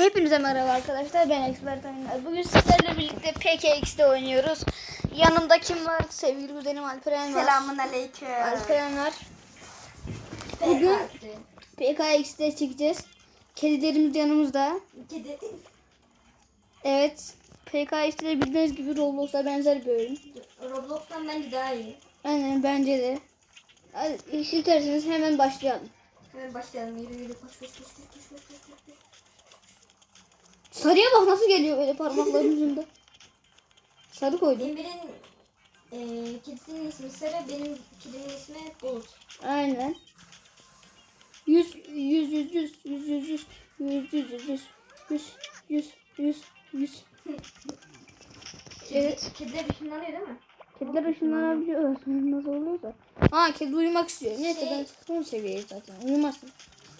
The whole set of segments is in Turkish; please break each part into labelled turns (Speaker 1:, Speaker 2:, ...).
Speaker 1: Hepinize merhaba arkadaşlar ben Expert Oyunlar. Bugün sizlerle birlikte PKX'de oynuyoruz. Yanımda kim var? Sevgili kuzenim Alperen var.
Speaker 2: Selamun aleyküm.
Speaker 1: Alperen var. Bugün PKX'de çekeceğiz. Kedilerimiz yanımızda.
Speaker 2: Kedi.
Speaker 1: Evet. PKX'de bildiğiniz gibi Roblox'a benzer bir oyun.
Speaker 2: Roblox'tan bence daha iyi.
Speaker 1: Aynen bence de. Hadi, isterseniz hemen başlayalım.
Speaker 2: Hemen başlayalım. Yürü yürü koş koş koş koş koş koş koş.
Speaker 1: Sarıya bak nasıl geliyor böyle parmaklarının ucunda. Sarı koydum.
Speaker 2: Emir'in eee kedisinin ismi Sarı, benim kedimin ismi Bulut.
Speaker 1: Aynen. Yüz, yüz, yüz, yüz, yüz, yüz, yüz, yüz, yüz, yüz, yüz, yüz, yüz, yüz, yüz. Evet.
Speaker 2: Kediler ışınlanıyor değil mi?
Speaker 1: Kediler ışınlanabiliyor. Nasıl oluyorsa. Ha kedi uyumak istiyor. Neyse
Speaker 2: Şey-
Speaker 1: ben son seviyeyi zaten. Uyumazsın.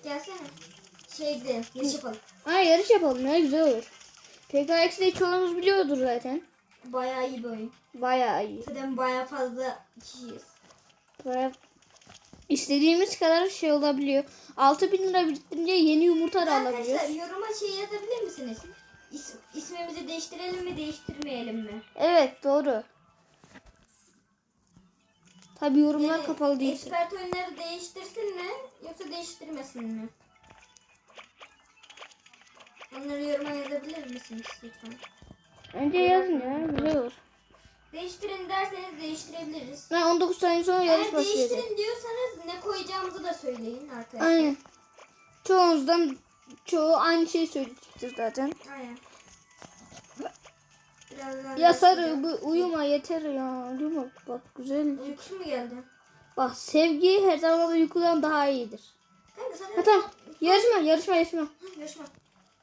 Speaker 2: Gelsene. Şey gidelim. Yarış yapalım.
Speaker 1: Ha yarış yapalım ya güzel olur. PKX'de çoğunuz biliyordur zaten.
Speaker 2: Bayağı iyi bir oyun.
Speaker 1: Bayağı iyi.
Speaker 2: Zaten bayağı fazla kişiyiz.
Speaker 1: Bayağı istediğimiz kadar şey olabiliyor. 6000 lira biriktirince yeni yumurta da
Speaker 2: Arkadaşlar
Speaker 1: alabiliyoruz.
Speaker 2: yoruma şey yazabilir misiniz? İs, ismimizi değiştirelim mi değiştirmeyelim mi?
Speaker 1: Evet doğru. Tabi yorumlar
Speaker 2: Yani
Speaker 1: kapalı değil.
Speaker 2: Expert oyunları değiştirsin mi yoksa değiştirmesin mi? Onları yoruma yazabilir misiniz lütfen?
Speaker 1: Önce yazın ya güzel olur.
Speaker 2: Değiştirin derseniz değiştirebiliriz.
Speaker 1: Ben 19 saniye sonra yarış
Speaker 2: Eğer
Speaker 1: başlayacak.
Speaker 2: değiştirin diyorsanız ne koyacağımızı da söyleyin arkadaşlar.
Speaker 1: Aynen. Çoğunuzdan çoğu aynı şeyi söyleyecektir zaten.
Speaker 2: Aynen. Birazdan
Speaker 1: Ya sarı bu uyuma yeter ya. Uyuma bak güzel.
Speaker 2: Uykusu mu geldi?
Speaker 1: Bak sevgi her zaman uykudan daha iyidir.
Speaker 2: Kanka sana...
Speaker 1: Ha tamam. Yarışma yarışma yarışma.
Speaker 2: Ha, Yarışma.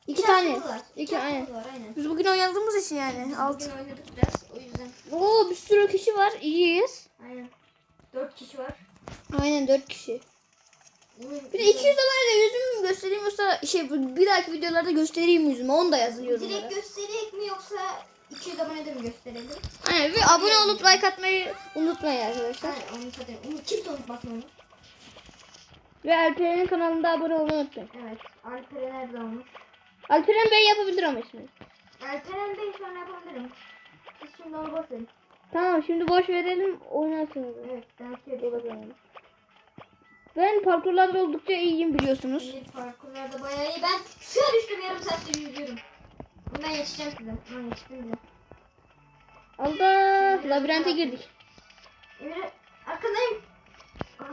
Speaker 1: İki tane.
Speaker 2: var.
Speaker 1: İki aynen.
Speaker 2: hakkımız var aynen.
Speaker 1: Biz bugün oynadığımız için yani.
Speaker 2: Biz
Speaker 1: Alt.
Speaker 2: bugün oynadık biraz o yüzden.
Speaker 1: Oo bir sürü kişi var. İyiyiz.
Speaker 2: Aynen. Dört kişi var.
Speaker 1: Aynen 4 kişi. Bir de 200 abonede yüzümü mü göstereyim yoksa şey bir dahaki videolarda göstereyim yüzümü onu da yazın yorumlara.
Speaker 2: Direkt göstererek mi yoksa 200 abonede mi gösterelim?
Speaker 1: Aynen ve abone olup like atmayı unutmayın arkadaşlar.
Speaker 2: Aynen onu zaten. Onu kimse unutmasın onu.
Speaker 1: Ve Alperen'in kanalında abone olmayı unutmayın.
Speaker 2: Evet. Alperen nerede olmuş?
Speaker 1: Alperen Bey yapabilir ama ismini.
Speaker 2: Alperen Bey sonra yapabilirim. Siz şimdi onu boş verin.
Speaker 1: Tamam şimdi boş verelim oynarsınız.
Speaker 2: Evet. Ben şey.
Speaker 1: Ben parkurlarda oldukça iyiyim biliyorsunuz.
Speaker 2: Şimdi parkurlarda bayağı iyi. Ben suya düştüm yarım saattir yüzüyorum. Ben yetişeceğim size. Ben yetiştim bile.
Speaker 1: Allah labirente girdik.
Speaker 2: Emre arkandayım. Ah.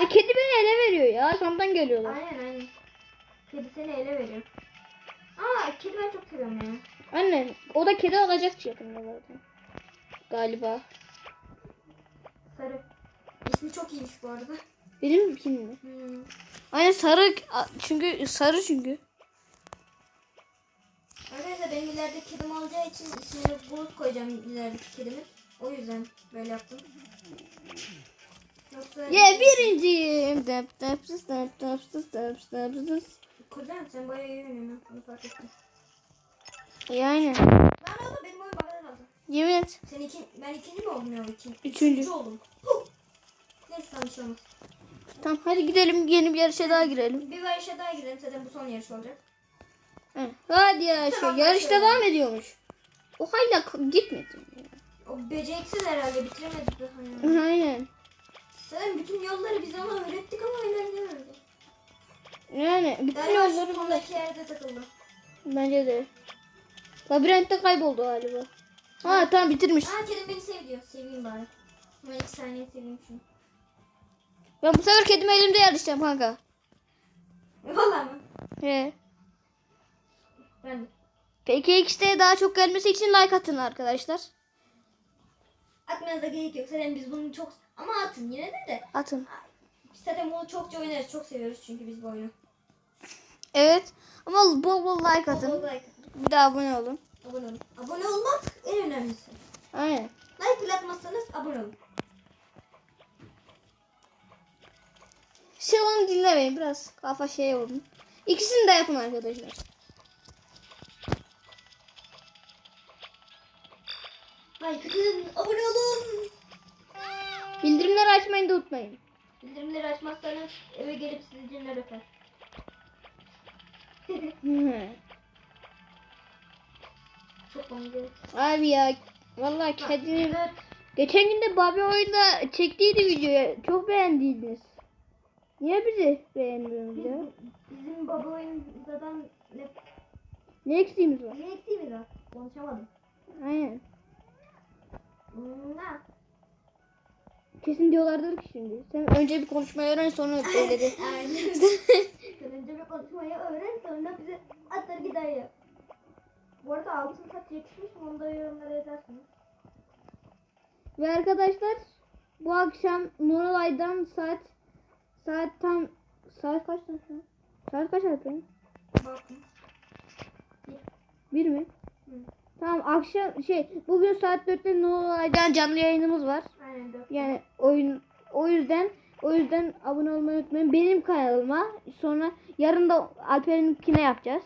Speaker 1: Ya kedi beni ele veriyor ya arkamdan geliyorlar.
Speaker 2: Aynen aynen. Kedi seni ele veriyor. Aa kedi ben çok seviyorum ya.
Speaker 1: Anne o da kedi alacak yakında zaten. Galiba.
Speaker 2: Sarı. İsmi çok iyiymiş bu arada.
Speaker 1: Benim kim mi?
Speaker 2: Hmm.
Speaker 1: Aynen sarı çünkü sarı çünkü.
Speaker 2: Arkadaşlar benim ileride kedim olacağı için ismini Bulut koyacağım ilerideki kedimin. O yüzden böyle yaptım. Yoksa...
Speaker 1: Ya birinciyim. Dap dap dap dap sis dap dap sis.
Speaker 2: Kuzen sen bayağı iyi oynuyorsun. Onu fark ettim.
Speaker 1: Yani.
Speaker 2: Lan oğlum benim oyun bana kaldı.
Speaker 1: Yemin et.
Speaker 2: Sen iki, ben ikinci mi oldum ya ikinci?
Speaker 1: Üçüncü.
Speaker 2: oldum. Huh. Neyse bir şey.
Speaker 1: Tamam hadi gidelim yeni bir yarışa daha girelim.
Speaker 2: Bir yarışa daha girelim zaten bu son yarış olacak.
Speaker 1: He. Hadi ya şey
Speaker 2: Tamam,
Speaker 1: yarış
Speaker 2: başlayalım.
Speaker 1: devam ediyormuş. O hala gitmedim ya.
Speaker 2: O beceriksiz herhalde bitiremedik daha yani.
Speaker 1: Aynen.
Speaker 2: Zaten bütün yolları biz ona öğrettik ama ilerleyemedi.
Speaker 1: Yani bütün
Speaker 2: Galiba şu
Speaker 1: yolları
Speaker 2: sondaki yerde takıldı.
Speaker 1: bence de. Labirentte kayboldu galiba. Ha tamam bitirmiş.
Speaker 2: Aa kedim beni sev diyor. Seveyim bari. Ama iki saniye seveyim şunu.
Speaker 1: Ben bu sefer kedimi elimde yarışacağım kanka.
Speaker 2: Valla mı?
Speaker 1: He.
Speaker 2: Ben de.
Speaker 1: Peki XT'ye daha çok gelmesi için like atın arkadaşlar.
Speaker 2: Atmanıza gerek yok. Zaten biz bunu çok... Ama atın yine de de.
Speaker 1: Atın.
Speaker 2: Zaten bunu çokça oynarız. Çok seviyoruz çünkü biz bu oyunu.
Speaker 1: Evet. Ama bol bol like
Speaker 2: Bol
Speaker 1: atın.
Speaker 2: bol like atın.
Speaker 1: Bir de abone olun.
Speaker 2: Abone olun. Abone olmak en önemlisi.
Speaker 1: Aynen.
Speaker 2: Like bile atmazsanız abone olun.
Speaker 1: Şey onu dinlemeyin biraz kafa şey olun. İkisini de yapın arkadaşlar.
Speaker 2: Like atın. Abone olun.
Speaker 1: Bildirimleri açmayı da unutmayın.
Speaker 2: Bildirimleri açmazsanız eve gelip sizi cinler öper. Çok benziyor.
Speaker 1: Abi ya vallahi kedinin
Speaker 2: Evet.
Speaker 1: geçen gün de Bobby oyunda çektiydi videoyu. Çok beğendiydiniz. Niye bizi beğenmiyorsunuz ya?
Speaker 2: Bizim baba oyuncadan ne,
Speaker 1: Ne eksiğimiz var?
Speaker 2: ne eksiğimiz var? Konuşamadım.
Speaker 1: Aynen.
Speaker 2: Hmm?
Speaker 1: Kesin diyorlardır ki şimdi. Sen önce bir konuşmayı öğren sonra şeyleri.
Speaker 2: Aynen. Sen önce bir konuşmayı öğren sonra bize atar gider ya. Bu arada altın saç yakışmış mı onu da yorumlara yazarsınız.
Speaker 1: Ve arkadaşlar bu akşam Noralay'dan saat saat tam saat kaç şu an? Saat kaç Alperen?
Speaker 2: Bakın.
Speaker 1: Bir mi? Tamam akşam şey bugün saat 4'te Noralay'dan canlı yayınımız var.
Speaker 2: Aynen.
Speaker 1: Yani oyun o yüzden o yüzden abone olmayı unutmayın. Benim kanalıma sonra yarın da Alper'inkine yapacağız.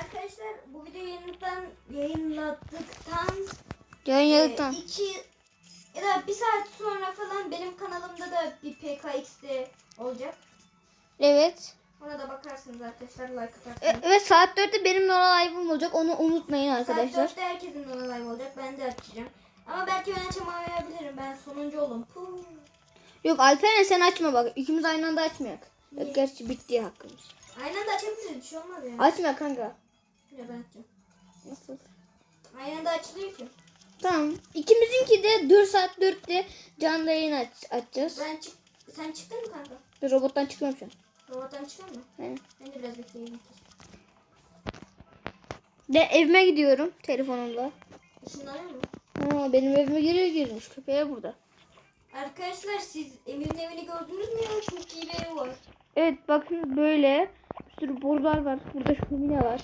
Speaker 2: Arkadaşlar bu videoyu yayınladıktan, yayınladıktan
Speaker 1: Yayınladıktan.
Speaker 2: e, iki ya da bir saat sonra falan benim kanalımda da bir PKX'de olacak.
Speaker 1: Evet.
Speaker 2: Ona da bakarsınız arkadaşlar like
Speaker 1: E,
Speaker 2: atarsınız.
Speaker 1: evet saat 4'te benim Nora Live'ım olacak. Onu unutmayın
Speaker 2: Saat
Speaker 1: arkadaşlar.
Speaker 2: 4'te herkesin ona live olacak. Ben de açacağım. Ama belki ben açamayabilirim. Ben sonuncu olum. Puh.
Speaker 1: Yok Alperen sen açma bak. İkimiz aynı anda açmayak.
Speaker 2: Niye?
Speaker 1: Yok, gerçi bitti hakkımız.
Speaker 2: Aynı anda açabiliriz. Bir şey olmaz yani.
Speaker 1: Açma kanka.
Speaker 2: Ya ben açacağım.
Speaker 1: Nasıl?
Speaker 2: Aynı anda açılıyor ki.
Speaker 1: Tamam. İkimizinki de 4 saat 4'te canlı yayın aç, açacağız.
Speaker 2: Ben çık sen çıktın mı kanka?
Speaker 1: Ben robottan çıkıyorum şu an. He.
Speaker 2: Ben de biraz bekleyeyim.
Speaker 1: De evime gidiyorum telefonumla.
Speaker 2: Işınlanıyor mu?
Speaker 1: Aa, benim evime giriyor girmiş. Köpeğe burada.
Speaker 2: Arkadaşlar siz Emir'in evini gördünüz mü ya? Çok iyi bir evi var.
Speaker 1: Evet bakın böyle bir sürü borular var. Burada şömine var.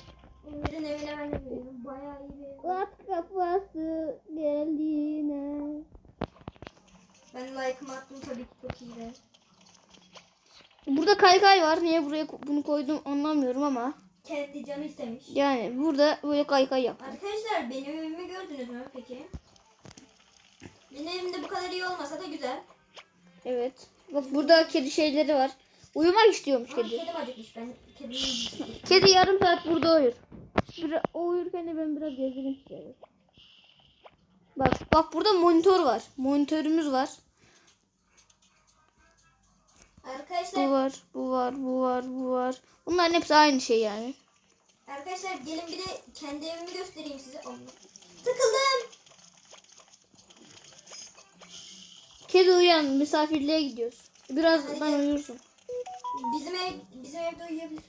Speaker 2: Emir'in evine ben de gidiyorum. Bayağı iyi bir ev.
Speaker 1: Kat kafası geldiğine.
Speaker 2: Ben like'ımı attım tabii ki çok iyi ev.
Speaker 1: Burada kaykay var. Niye buraya bunu koydum anlamıyorum ama.
Speaker 2: Kendi canı istemiş.
Speaker 1: Yani burada böyle kaykay yap.
Speaker 2: Arkadaşlar benim evimi gördünüz mü peki? Benim evimde bu kadar iyi olmasa da güzel.
Speaker 1: Evet. Bak burada kedi şeyleri var. Uyumak istiyormuş
Speaker 2: Ama
Speaker 1: kedi.
Speaker 2: kedim acıkmış ben.
Speaker 1: Kedi yarım saat burada uyur. Bir, o uyurken de ben biraz gezdireyim istiyorum. Bak bak burada monitör var. Monitörümüz var.
Speaker 2: Arkadaşlar
Speaker 1: Bu var, bu var, bu var, bu var. Bunların hepsi aynı şey yani.
Speaker 2: Arkadaşlar gelin bir de kendi evimi göstereyim size. Allah. Tıkıldım.
Speaker 1: Kedi uyan, misafirliğe gidiyoruz. Birazdan
Speaker 2: Hadi.
Speaker 1: uyursun.
Speaker 2: Bizim ev bizim evde uyuyabilir.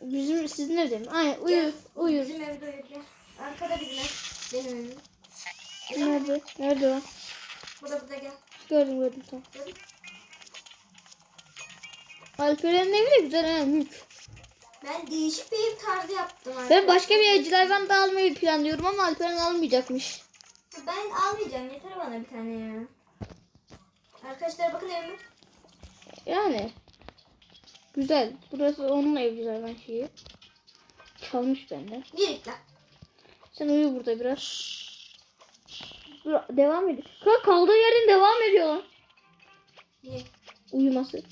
Speaker 1: Bizim sizin evde mi? Aynen uyu,
Speaker 2: Gel.
Speaker 1: uyur.
Speaker 2: Bizim evde uyuyabilir. Arkada bizim ev. Benim evim.
Speaker 1: Nerede? Nerede o?
Speaker 2: Burada burada gel.
Speaker 1: Gördüm gördüm tamam.
Speaker 2: Gördün mü?
Speaker 1: Alperen'in evi de güzel ha mülk.
Speaker 2: Ben değişik bir ev tarzı yaptım.
Speaker 1: Ben
Speaker 2: arkadaşlar.
Speaker 1: başka bir evcil hayvan da almayı planlıyorum ama Alperen almayacakmış.
Speaker 2: Ben almayacağım. Yeter bana bir tane ya. Arkadaşlar bakın evime.
Speaker 1: Yani. Güzel. Burası onun evcil hayvan şeyi. Çalmış benden.
Speaker 2: Lan.
Speaker 1: Sen uyu burada biraz. Dur, devam ediyor. Kanka kaldığı yerden devam ediyor lan.
Speaker 2: Niye?
Speaker 1: Uyuması.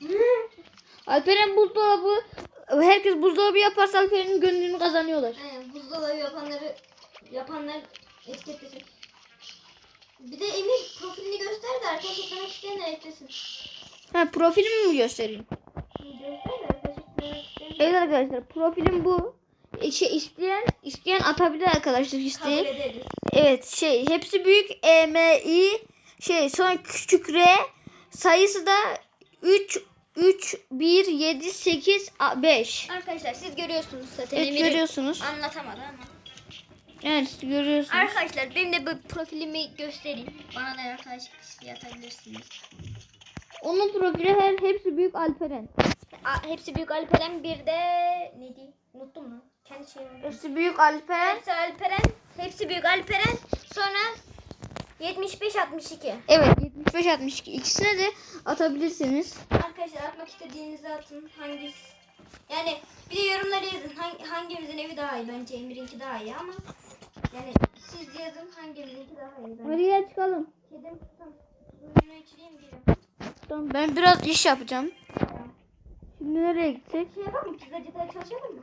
Speaker 1: Alperen buzdolabı. Herkes buzdolabı yaparsa Alperen'in gönlünü kazanıyorlar.
Speaker 2: Aynen buzdolabı yapanları yapanlar etiketlesin. Bir de Emir profilini göster de arkadaş eklemek isteyenler eklesin.
Speaker 1: Ha profilimi mi göstereyim? Evet arkadaşlar profilim bu. E, Şey isteyen isteyen atabilir arkadaşlar
Speaker 2: ederiz.
Speaker 1: Evet şey hepsi büyük E M I şey sonra küçük R sayısı da 3 3 1 7 8 5.
Speaker 2: Arkadaşlar siz görüyorsunuz zaten
Speaker 1: Evet
Speaker 2: Emir'i
Speaker 1: görüyorsunuz.
Speaker 2: anlatamadı ama.
Speaker 1: Evet görüyorsunuz.
Speaker 2: Arkadaşlar benim de bu profilimi göstereyim. Bana da arkadaşlık isteği atabilirsiniz.
Speaker 1: Onun profili her hepsi büyük Alperen.
Speaker 2: Aa, hepsi büyük Alperen bir de neydi? Unuttum mu? Kendi şeyimi.
Speaker 1: Hepsi büyük Alperen.
Speaker 2: Hepsi Alperen. Hepsi büyük Alperen. Sonra 75 62.
Speaker 1: Evet 75 62 ikisine de atabilirsiniz.
Speaker 2: Arkadaşlar atmak istediğinizi atın. Hangisi? Yani bir de yorumlara yazın. Hangi, hangimizin evi daha iyi? Bence Emir'inki daha iyi ama yani siz yazın hangimizinki daha iyi. Bence.
Speaker 1: Hadi gel çıkalım.
Speaker 2: Kedim. Suyunu içireyim diyorum.
Speaker 1: Tamam ben biraz iş yapacağım. Şimdi nereye gitsek?
Speaker 2: Şey yapalım mı? Pizzacıda çalışalım mı?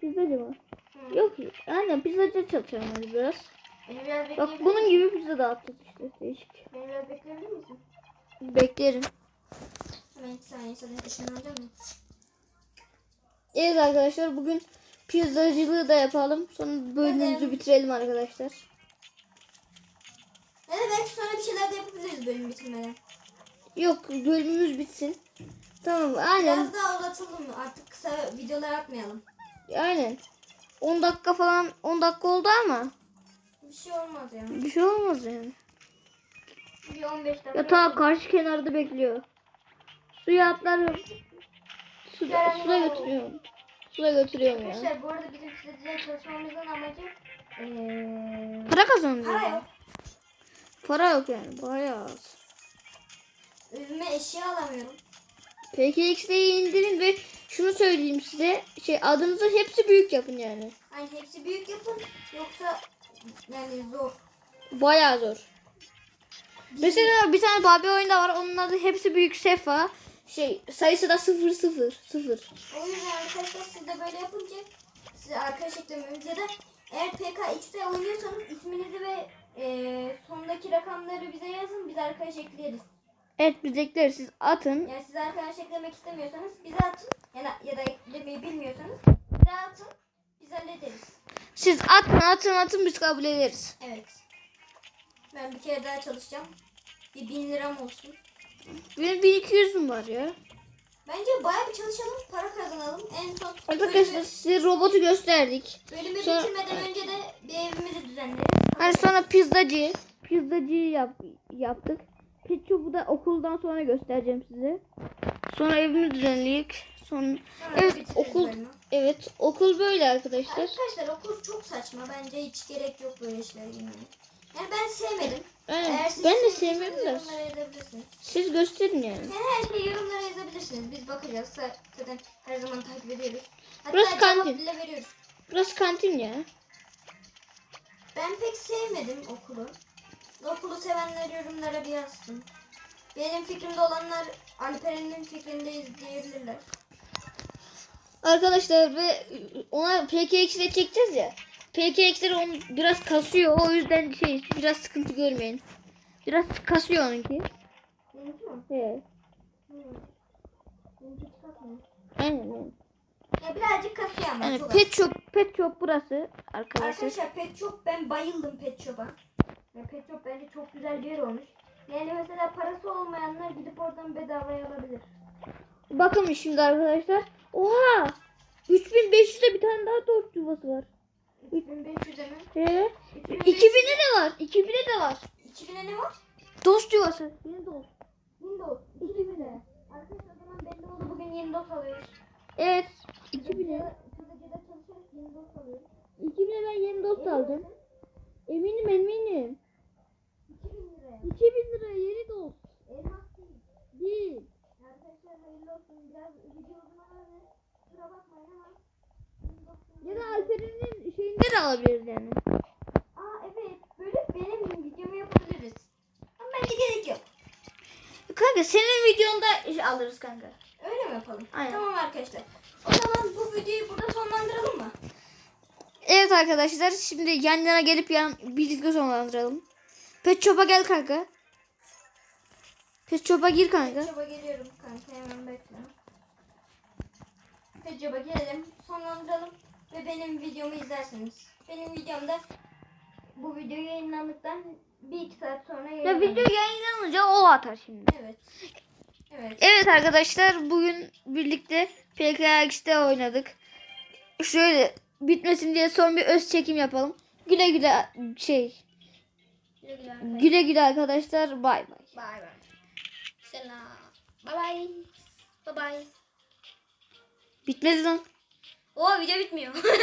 Speaker 1: Pizzacı mı?
Speaker 2: Hı.
Speaker 1: Yok aynen pizzacı çalışalım hadi biraz.
Speaker 2: Beni biraz
Speaker 1: Bak
Speaker 2: bekleyebilir
Speaker 1: bunun
Speaker 2: misin?
Speaker 1: gibi pizza dağıtacağız işte değişik.
Speaker 2: Beni biraz bekleyebilir misin?
Speaker 1: Beklerim.
Speaker 2: Hemen iki saniye sana ışınlanacağım mı?
Speaker 1: Evet arkadaşlar bugün pizzacılığı da yapalım. Sonra bölümümüzü bitirelim arkadaşlar.
Speaker 2: Da belki sonra bir şeyler de yapabiliriz bölüm bitirmeden.
Speaker 1: Yok bölümümüz bitsin. Tamam aynen
Speaker 2: Biraz daha uzatalım? Artık kısa videolar atmayalım.
Speaker 1: aynen. 10 dakika falan 10 dakika oldu ama
Speaker 2: Bir şey olmaz ya.
Speaker 1: bir şey olmaz yani.
Speaker 2: Bir 15 dakika.
Speaker 1: Ya ta karşı kenarda bekliyor. Suya atlar. Suda, suda götürüyorum. Suda götürüyorum ya.
Speaker 2: Arkadaşlar bu arada bizim pizzacıda çalışmamızın amacı eee
Speaker 1: Para kazanıyor.
Speaker 2: para yok.
Speaker 1: Para yok yani bayağı az.
Speaker 2: Evime eşya alamıyorum.
Speaker 1: PKX'deyi indirin ve şunu söyleyeyim size. Şey adınızı hepsi büyük yapın yani.
Speaker 2: Hani hepsi büyük yapın yoksa yani zor.
Speaker 1: Bayağı zor. Mesela bir tane Barbie oyunda var. Onun adı hepsi büyük Sefa. Şey sayısı da 0 0 0.
Speaker 2: O yüzden arkadaşlar siz de böyle yapınca size arkadaş eklememiz ya da eğer PKX'de oynuyorsanız isminizi ve eee sondaki rakamları bize yazın biz arkadaş ekleriz.
Speaker 1: Evet biz ekleriz. Siz atın.
Speaker 2: Yani siz arkadaş eklemek istemiyorsanız bize atın ya da, ya da eklemeyi bilmiyorsanız bize atın biz hallederiz.
Speaker 1: Siz atın atın atın biz kabul ederiz.
Speaker 2: Evet. Ben bir kere daha çalışacağım. Bir bin liram olsun.
Speaker 1: Benim 1200'üm var ya.
Speaker 2: Bence bayağı bir çalışalım, para kazanalım. En son
Speaker 1: Arkadaşlar
Speaker 2: bölümü,
Speaker 1: size robotu gösterdik.
Speaker 2: bölümü
Speaker 1: Sonra-
Speaker 2: bitirmeden önce de bir evimizi düzenleriz.
Speaker 1: Hani sonra pizzacı. Pizzacıyı yap, yaptık. Pet Shop'u da okuldan sonra göstereceğim size. Sonra evimi düzenleyip sonra evet
Speaker 2: bitiririz
Speaker 1: okul
Speaker 2: bölümü.
Speaker 1: evet okul böyle arkadaşlar.
Speaker 2: Arkadaşlar okul çok saçma. Bence hiç gerek yok böyle işlere girmeye. Yani ben sevmedim.
Speaker 1: Aynen.
Speaker 2: Eğer siz
Speaker 1: Ben de
Speaker 2: Yorumlara yazabilirsiniz.
Speaker 1: siz gösterin yani.
Speaker 2: Yani her şeyi yorumlara yazabilirsiniz. Biz bakacağız. Zaten her zaman takip ediyoruz. Hatta
Speaker 1: Burası kantin.
Speaker 2: bile veriyoruz.
Speaker 1: Burası kantin ya.
Speaker 2: Ben pek sevmedim okulu. Okulu sevenler yorumlara bir yazsın. Benim fikrimde olanlar Alperen'in fikrindeyiz diyebilirler.
Speaker 1: Arkadaşlar ve ona PKX'de çekeceğiz ya. PKX'ler onu biraz kasıyor. O yüzden şey biraz sıkıntı görmeyin. Biraz kasıyor onunki. Evet. Aynen.
Speaker 2: Ya birazcık kasıyor ama
Speaker 1: Yani pet shop pet shop burası arkadaşlar.
Speaker 2: Arkadaşlar Pet Shop ben bayıldım Pet Shop'a. Ya Pet Shop bence çok güzel bir yer olmuş. Yani mesela parası olmayanlar gidip oradan bedavaya alabilir.
Speaker 1: Bakın şimdi arkadaşlar. Oha! 3500'de bir tane daha dost yuvası var.
Speaker 2: 3500'e mi?
Speaker 1: He.
Speaker 2: 2500'e
Speaker 1: 2000'e de var. 2000'e de var.
Speaker 2: 2000'e ne var?
Speaker 1: Dost yuvası. Yeni dost.
Speaker 2: Windows. 2000'e. Arkadaşlar o zaman belli oldu. Bugün yeni dost alıyoruz.
Speaker 1: Evet. 2000'e.
Speaker 2: Pizzacıda çalışarak yeni dost alıyoruz.
Speaker 1: 2000'e ben yeni dost aldım. Eminim eminim.
Speaker 2: 2000 liraya.
Speaker 1: 2000 lira yeni dost.
Speaker 2: Elmas değil.
Speaker 1: Değil.
Speaker 2: Arkadaşlar hayırlı olsun. Biraz video uzun olabilir. Kusura bakmayın ama. yeni dostum-
Speaker 1: Ya da Alperen'in şeyinde de alabiliriz yani.
Speaker 2: Aa evet. Böyle benim videomu yapabiliriz. Ama bence gerek yok.
Speaker 1: Kanka senin videonda alırız kanka.
Speaker 2: Öyle mi yapalım?
Speaker 1: Aynen.
Speaker 2: Tamam arkadaşlar. O zaman bu videoyu burada sonlandıralım mı?
Speaker 1: Evet arkadaşlar şimdi yan yana gelip yan birlikte sonlandıralım. Pet Shop'a gel kanka. Pet Shop'a gir kanka.
Speaker 2: Petjob'a geliyorum kanka hemen bekle. Petjob'a gelelim, sonlandıralım ve benim videomu izlersiniz. Benim videomda bu video yayınlandıktan bir iki saat sonra
Speaker 1: Ya
Speaker 2: yayınlanır.
Speaker 1: video yayınlanınca o atar şimdi.
Speaker 2: Evet. Evet.
Speaker 1: Evet arkadaşlar bugün birlikte PKX'de oynadık. Şöyle bitmesin diye son bir öz çekim yapalım. Güle güle şey.
Speaker 2: Güle güle arkadaşlar.
Speaker 1: Güle güle arkadaşlar. Bay bay.
Speaker 2: Bay bay. Selam. Bay bay. Bay bay.
Speaker 1: Bitmedi lan.
Speaker 2: Oo video bitmiyor.